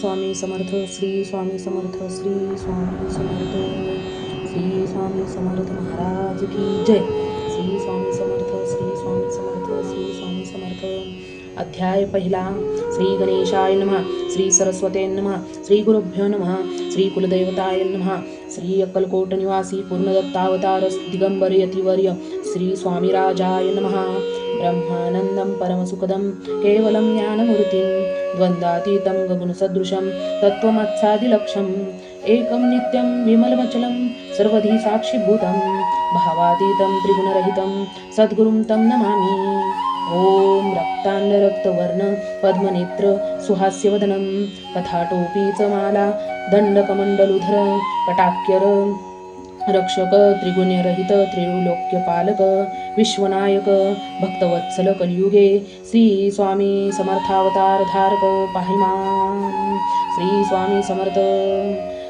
स्वामी समर्थ श्री स्वामी समर्थ श्री स्वामी समर्थ श्री स्वामी समर्थ महाराज की जय. श्री स्वामी समर्थ श्री स्वामी समर्थ श्री स्वामी समर्थ. अध्याय पहिला श्री गणेशाय नमः श्री सरस्वते नमः श्री गुरुभ्यो नमः श्री कुलदैवताय नमः श्री अक्कलकोट निवासी पूर्णदत्तावतार दिगंबर यतिवर्य श्री स्वामीराजाय नमः. ब्रह्मानन्दं परमसुखदं केवलं ज्ञानमूर्तिं द्वन्द्वातीतं गगनसदृशं तत्त्वमत्सादिलक्षम् एकं नित्यं विमलमचलं सर्वधी साक्षिभूतं भावातीतं त्रिगुणरहितं सद्गुरुं तं नमामि। ॐ रक्तान्नरक्तवर्ण पद्मनेत्र सुहास्यवदनं कथाटोपी च माला दण्डकमण्डलुधर कटाक्यर रक्षक त्रिगुण्यरहित त्रिलोक्यपालक विश्वनायक भक्तवत्सल कलियुगे श्री स्वामी समर्थावतार धारक पाहिमान। श्री स्वामी समर्थ।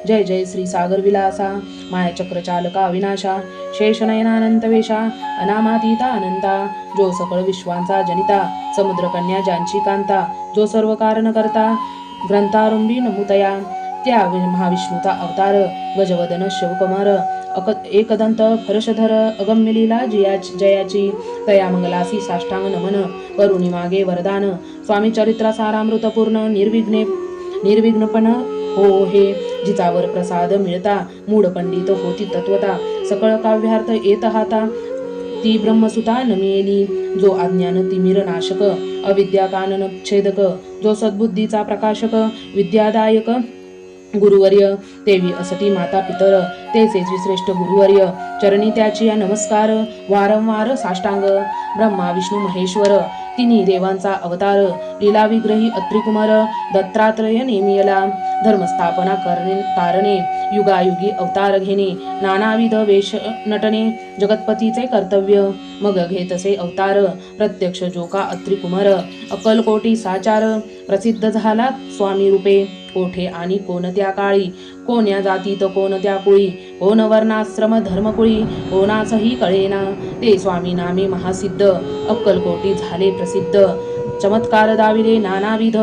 जय जय श्री सागर विलासा मायाचक्रचालका अविनाशा शेषनयनानंतवेशा अनामातीता अनंता जो सकळ विश्वांचा जनिता समुद्रकन्या ज्यांची कांता जो सर्व कारण करता ग्रंथारुंबी नमुतया त्या महाविष्णूचा अवतार गजवदन शिवकुमार अक एकदंत फरशधर अगम्य लीला जिया जयाची तया मंगलासी साष्टांग नमन करुणी मागे वरदान. स्वामी चरित्रा सारामृतपूर्ण निर्विघ्ने निर्विघ्नपण हो हे जिचावर प्रसाद मिळता. मूड पंडित होती तत्वता. सकळ काव्यार्थ येत हाता. ती ब्रह्मसुता नमिली. जो अज्ञान तिमिर नाशक. अविद्या कानन छेदक. जो सद्बुद्धीचा प्रकाशक. विद्यादायक गुरुवर्य देवी असती माता पितर तेचे श्रेष्ठ गुरुवर्य चरणी त्याची नमस्कार वारंवार साष्टांग. ब्रह्मा विष्णू महेश्वर तिन्ही देवांचा अवतार लीलाविग्रही अत्रिकुमार दत्तात्रय नेमियला धर्मस्थापना करणे कारणे युगायुगी अवतार घेणे नानाविध वेश नटणे जगतपतीचे कर्तव्य मग घेतसे अवतार प्रत्यक्ष जोका अत्रिकुमार अक्कलकोटी साचार प्रसिद्ध झाला स्वामी रूपे कोठे आणि कोणत्या काळी? कोण्या जातीत कोणत्या कुळी? कोण वर्णाश्रम धर्मकुळी? कोणाचही कळेना. ते स्वामी नामे महासिद्ध. अक्कलकोटी झाले प्रसिद्ध. चमत्कार दाविले नानाविध.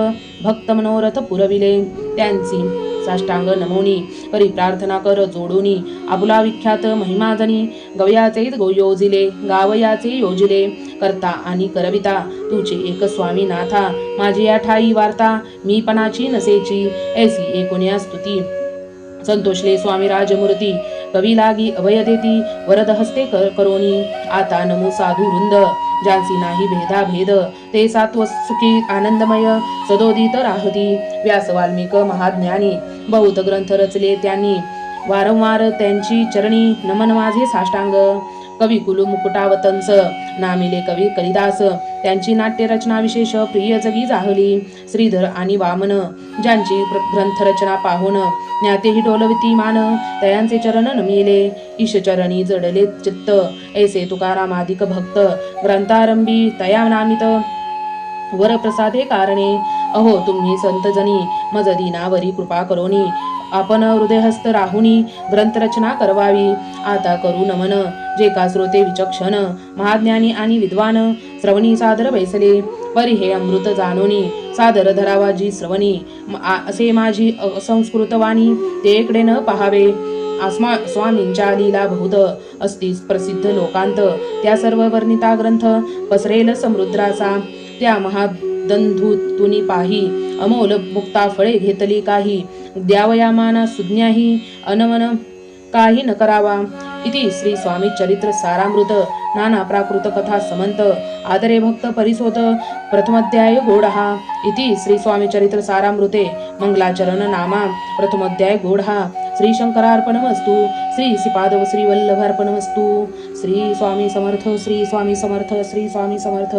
भक्त मनोरथ पुरविले. त्यांची साष्टांग नमोनी परी प्रार्थना कर जोडूनी. आपुला विख्यात महिमाजनी गवयाचे गो योजिले गावयाचे योजिले करता आणि करविता तुझे एक स्वामी नाथा माझी या ठाई वार्ता मी पणाची नसेची ऐसी एकोण्या स्तुती. संतोषले स्वामी राजमूर्ती कवी लागी अभय देती वरद हस्ते कर करोनी आता नमो साधू वृंद ज्यांची नाही भेदा भेद ते सात्व सुखी आनंदमय सदोदित राहती व्यास वाल्मिक महाज्ञानी बहुत ग्रंथ रचले त्यांनी वारंवार त्यांची चरणी नमन माझे साष्टांग. कवी कुलू मुकुटावतंस नामिले कवी कलिदास त्यांची नाट्यरचना विशेष प्रिय जगी जाहली. श्रीधर आणि वामन ज्यांची ग्रंथरचना पाहून ज्ञातेही डोलवती मान तयांचे चरण नमिले. ईशचरणी जडले चित्त ऐसे तुकारामादिक भक्त ग्रंथारंभी तया नामित वरप्रसादे कारणे अहो तुम्ही संतजनी मजदीनावरी कृपा करोनी. आपण हृदयहस्त राहुनी ग्रंथरचना करवावी. आता करू नमन. जे का श्रोते विचक्षण महाज्ञानी आणि विद्वान श्रवणी सादर बैसले. परी हे अमृत जानोनी सादर धरावा जी श्रवणी. म- असे माझी असंस्कृत वाणी. ते इकडे न पहावे. आस्मा स्वामींच्या लीला बहुत असतीस प्रसिद्ध लोकांत. त्या सर्व वर्णिता ग्रंथ पसरेल समुद्राचा. त्या महा महादंधूतुनी पाही अमोल मुक्ता फळे घेतली काही द्यावयामाना सुज्ञाही अनवन काही न करावा. इति श्री स्वामी चरित्र सारामृत नाना प्राकृत कथा समंत आदरे भक्त परिसोत प्रथमध्याय गोडहा इति श्री स्वामी चरित्र सारामृते मंगलाचरण नामा प्रथमध्याय गोडहा श्री शंकरार्पणमस्तु श्री श्रीपादव श्री वल्लभार्पणमस्तु. श्री स्वामी समर्थ श्री स्वामी समर्थ श्री स्वामी समर्थ.